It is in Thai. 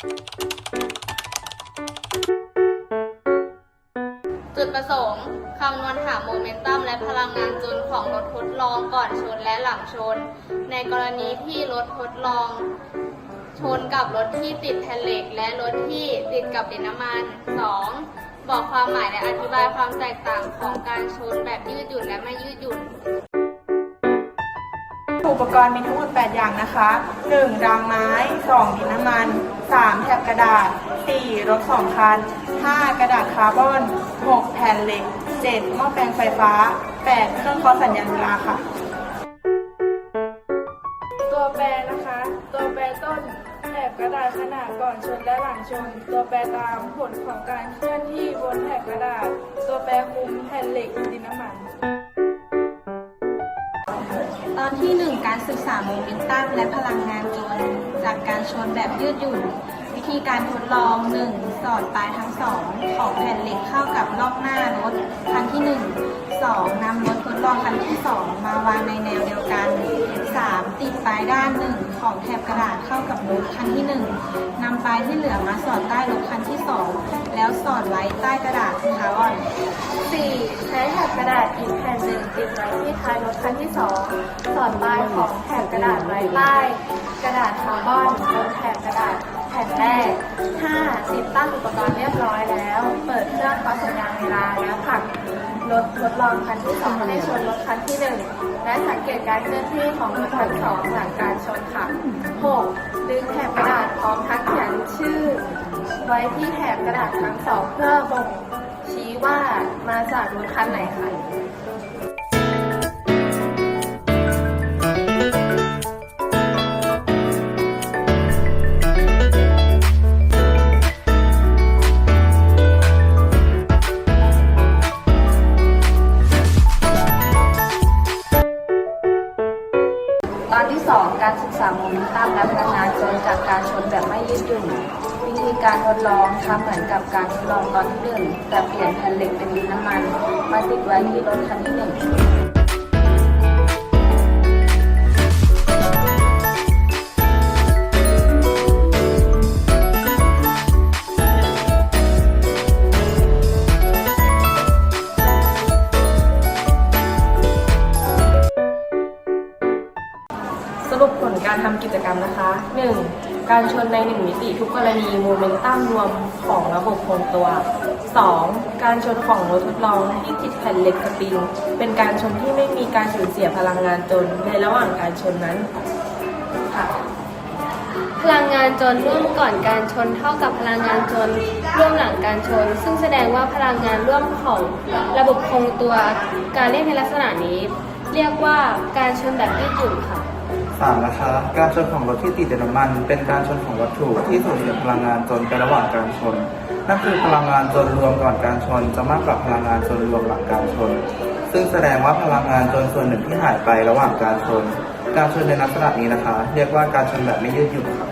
จุดประสงค์คำนวณหาโมเมนตัมและพลังงานจนของรถทดลองก่อนชนและหลังชน ในกรณีที่รถทดลอง ชนกับรถที่ติดแผ่นเหล็ก และรถที่ติดกับดินน้ำมัน 2. บอกความหมายและอธิบายความแตกต่างของการชนแบบยืดหยุ่นและไม่ยืดหยุ่นอุปกรณ์มีทั้งหมด 8 อย่างนะคะ 1. รางไม้ 2. ดินน้ำมัน 3. แถบกระดาษ 4. รถ 2 คัน 5. กระดาษคาร์บอน 6. แผ่นเหล็ก 7. หม้อแปลงไฟฟ้า 8. เครื่องเคาะสัญญาณเวลาค่ะ ตัวแปรนะคะ ตัวแปรต้นแถบกระดาษขนาดก่อนชนและหลังชน ตัวแปรตามผลของการเคลื่อนที่บนแถบกระดาษ ตัวแปรคุมแผ่นเหล็กดินน้ำมัน ตอนที่ 1 การศึกษาโมเมนตัมและพลังงานจนจากการชนแบบยืดหยุ่น วิธีการทดลอง 1. สอดปลายทั้งสองของแผ่นเหล็กเข้ากับรอบหน้ารถคันที่ 1 2. นำรถทดลองคันที่ 2 มาวางในแนวเดียวกัน 3. ติดปลายด้านหนึ่งของแถบกระดาษเข้ากับรถคันที่ 1นำปลายที่เหลือมาสอดใต้รถคันที่ 2 แล้วสอดไว้ใต้กระดาษคาร์บอน 4. ใช้แถบกระดาษอีกแผ่นหนึ่งติดไว้ที่ท้ายรถคันที่2สอดปลายของแถบกระดาษไว้ใต้กระดาษคาร์บอนบนแถบกระดาษแผ่นแรก 5. ติดตั้งอุปกรณ์เรียบร้อยแล้ว เปิดเครื่องเคาะสัญญาณเวลาแล้วผลักรถทดลองคันที่2ให้ชนรถคันที่1และสังเกตการเคลื่อนที่ของรถทั้งสองหลังการชนค่ะ 6. ดึงแถบกระดาษพร้อมทั้งเขียนชื่อ ไว้ที่แถบกระดาษทั้งสองเพื่อบ่ง ว่ามาจากรถคันไหนคะตอนที่ 2 การศึกษามนตัมและพลังงานจนจากการชนแบบไม่ยืดหยุ่น ธีการทดลองทำเหมือนกับการทดลองตอนที่หนึ่งแต่เปลี่ยนแผ่นเหล็กเป็นดินน้ำมัน มาติดไว้ที่รถคันที่หนึ่งสรุปผลการทำกิจกรรมนะคะ 1. การชนใน1มิติทุกกรณีโมเมนตัมรวมของระบบคงตัว 2. การชนของรถทดลองที่ติดแผ่นเหล็กสปริง เป็นการชนที่ไม่มีการสูญเสียพลังงานจนในระหว่างการชนนั้นค่ะพลังงานจนร่วมก่อนการชนเท่ากับพลังงานจนร่วมหลังการชน ซึ่งแสดงว่าพลังงานร่วมของระบบคงตัว การเรียกในลักษณะนี้ เรียกว่าการชนแบบยืดหยุ่นค่ะ สามนะคะการชนของรถที่ติดน้ำมัน เป็นการชนของวัตถุที่สูญเสียพลังงานจนไประหว่างการชน นั่นคือพลังงานจนรวมก่อนการชน จะมากกว่าพลังงานจนรวมหลังการชน ซึ่งแสดงว่าพลังงานจนส่วนหนึ่งที่หายไประหว่างการชน การชนในลักษณะนี้นะคะ เรียกว่าการชนแบบไม่ยืดหยุ่นครับ